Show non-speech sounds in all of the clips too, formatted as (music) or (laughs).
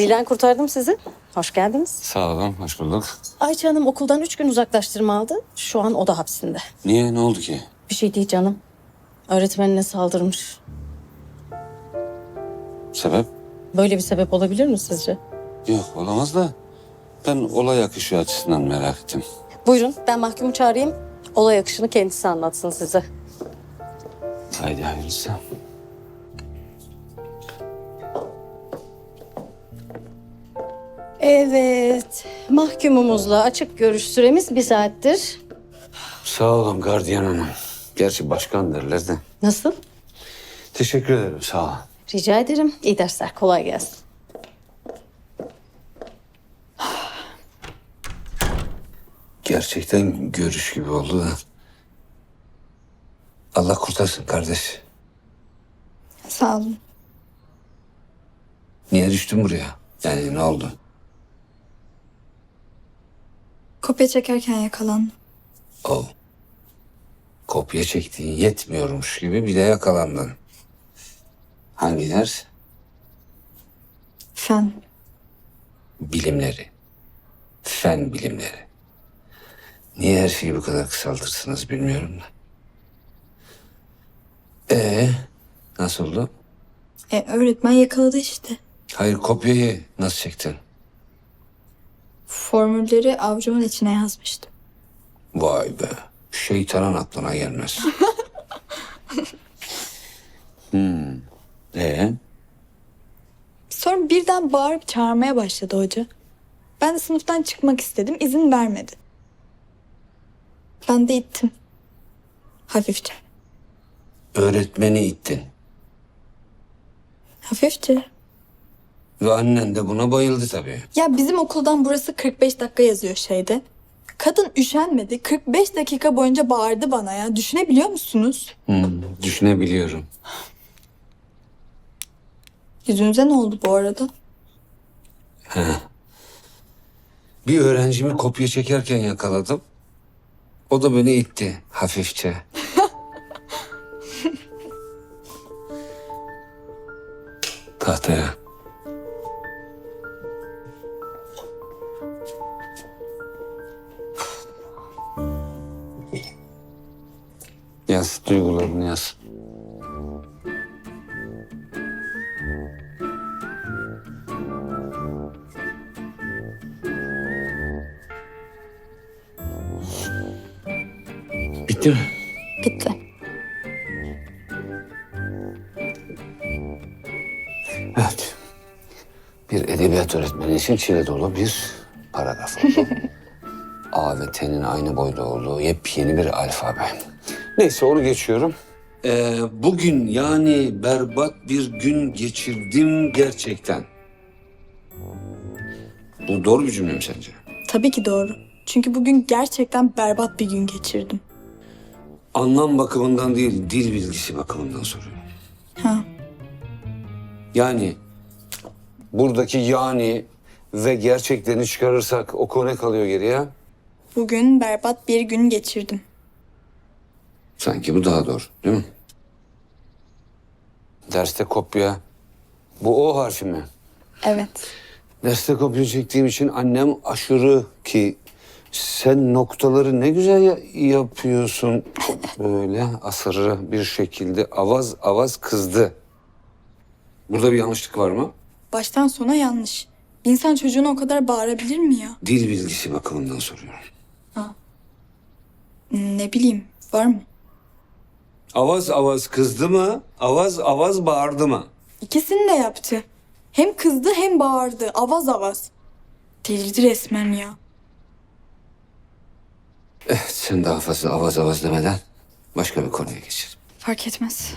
Zilen kurtardım sizi. Hoş geldiniz. Sağ olun, hoş bulduk. Ayça Hanım okuldan üç gün uzaklaştırma aldı. Şu an o da hapsinde. Niye, ne oldu ki? Bir şey değil canım. Öğretmenine saldırmış. Sebep? Böyle bir sebep olabilir mi sizce? Yok, olamaz da ben olay akışı açısından merak ettim. Buyurun ben mahkumu çağırayım. Olay akışını kendisi anlatsın size. Haydi hayırlısı. Evet. Mahkumumuzla açık görüş süremiz bir saattir. Sağ olun gardiyan hanım. Gerçi başkan derler de. Nasıl? Teşekkür ederim, sağ ol. Rica ederim. İyi dersler. Kolay gelsin. Gerçekten görüş gibi oldu da. Allah kurtarsın kardeş. Sağ olun. Niye düştün buraya? Yani ne oldu? Kopya çekerken yakalandım. O. Kopya çektiğin yetmiyormuş gibi bir de yakalandın. Hangi ders? Fen. bilimleri, fen bilimleri. Niye her şeyi bu kadar kısaltırsınız bilmiyorum da. Ee, nasıl oldu? E, öğretmen yakaladı işte. Hayır kopyayı nasıl çektin? Formülleri avucumun içine yazmıştım. Vay be, şeytanın aklına gelmez. (laughs) hmm. Ee, Sonra birden bağırıp çağırmaya başladı hoca. Ben de sınıftan çıkmak istedim. izin vermedi. Ben de ittim. Hafifçe. öğretmeni ittin. Hafifçe. Ve annen de buna bayıldı tabii. Ya bizim okuldan burası 45 dakika yazıyor şeyde. Kadın üşenmedi. 45 dakika boyunca bağırdı bana ya. Düşünebiliyor musunuz? Hmm, düşünebiliyorum. Yüzünüze ne oldu bu arada? Bir öğrencimi kopya çekerken yakaladım. O da beni itti hafifçe. (laughs) Tahtaya. Yaz duygularını yaz. Bitti mi? Bitti. Evet. Bir edebiyat öğretmeni için çile dolu bir paragraf oldu. (laughs) A ve T'nin aynı boyda olduğu yepyeni bir alfabe. Neyse onu geçiyorum. Ee, bugün yani berbat bir gün geçirdim gerçekten. Bu doğru bir cümle mi sence? Tabii ki doğru. Çünkü bugün gerçekten berbat bir gün geçirdim. Anlam bakımından değil, dil bilgisi bakımından soruyorum. Ha. Yani buradaki yani ve gerçeklerini çıkarırsak o konu ne kalıyor geriye? Bugün berbat bir gün geçirdim. Sanki bu daha doğru değil mi? Derste kopya. Bu O harfi mi? Evet. Derste kopya çektiğim için annem aşırı ki sen noktaları ne güzel ya- yapıyorsun. (laughs) Böyle asırı bir şekilde avaz avaz kızdı. Burada bir yanlışlık var mı? Baştan sona yanlış. Bir insan çocuğuna o kadar bağırabilir mi ya? Dil bilgisi bakımından soruyorum. Ne bileyim, var mı? Avaz avaz kızdı mı? Avaz avaz bağırdı mı? İkisini de yaptı. Hem kızdı hem bağırdı. Avaz avaz. Delirdi resmen ya. Evet, sen daha fazla avaz avaz demeden başka bir konuya geçelim. Fark etmez.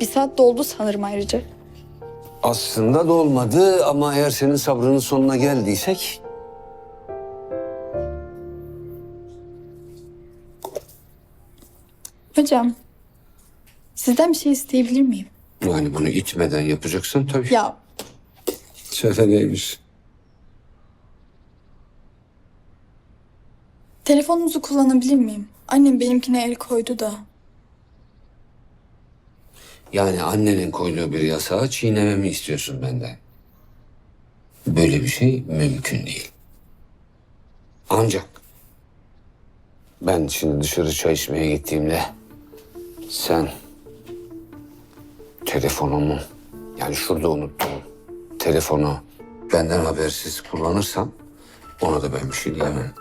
Bir saat doldu sanırım ayrıca. Aslında da olmadı ama eğer senin sabrının sonuna geldiysek... Hocam, sizden bir şey isteyebilir miyim? Yani bunu itmeden yapacaksın tabii. Ya Söyle neymiş? telefonunuzu kullanabilir miyim? Annem benimkine el koydu da. Yani annenin koyduğu bir yasağı çiğnememi istiyorsun benden. böyle bir şey mümkün değil. Ancak ben şimdi dışarı çay içmeye gittiğimde sen telefonumu yani şurada unuttuğum telefonu benden habersiz kullanırsan ona da ben bir şey diyemem.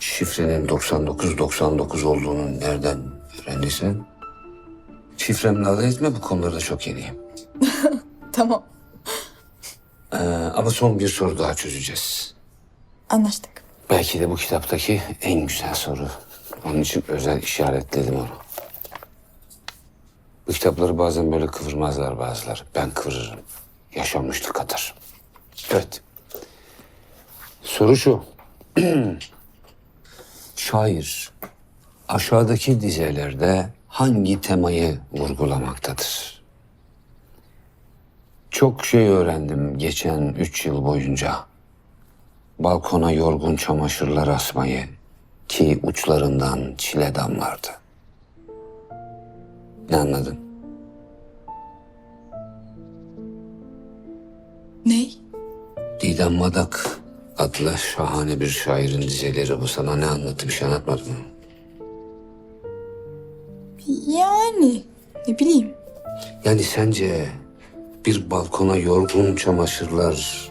Şifrenin 9999 olduğunu nereden öğrendiysen şifremle alay etme bu konularda çok yeniyim. (laughs) Tamam. Ee, ama son bir soru daha çözeceğiz. Anlaştık. Belki de bu kitaptaki en güzel soru. Onun için özel işaretledim onu. Bu kitapları bazen böyle kıvırmazlar bazıları. Ben kıvırırım. Yaşanmışlık kadar. Evet. Soru şu. (clears throat) Şair aşağıdaki dizelerde hangi temayı vurgulamaktadır? Çok şey öğrendim geçen üç yıl boyunca. Balkona yorgun çamaşırlar asmayı ki uçlarından çile damlardı. Ne anladın? Ney? Didem Madak adlı şahane bir şairin dizeleri bu sana ne anlattı bir şey anlatmadı mı? Yani ne bileyim. Yani sence bir balkona yorgun çamaşırlar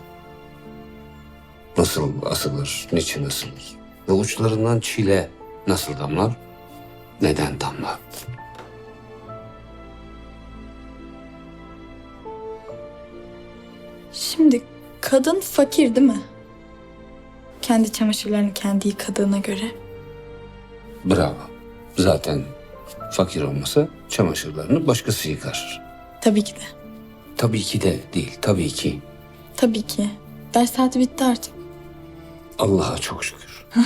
nasıl asılır, niçin asılır? Ve uçlarından çile nasıl damlar, neden damlar? Şimdi kadın fakir değil mi? Kendi çamaşırlarını kendi yıkadığına göre. Bravo. Zaten fakir olmasa çamaşırlarını başkası yıkar. Tabii ki de. Tabii ki de değil, tabii ki. Tabii ki. Ders saati bitti artık. Allah'a çok şükür. (laughs)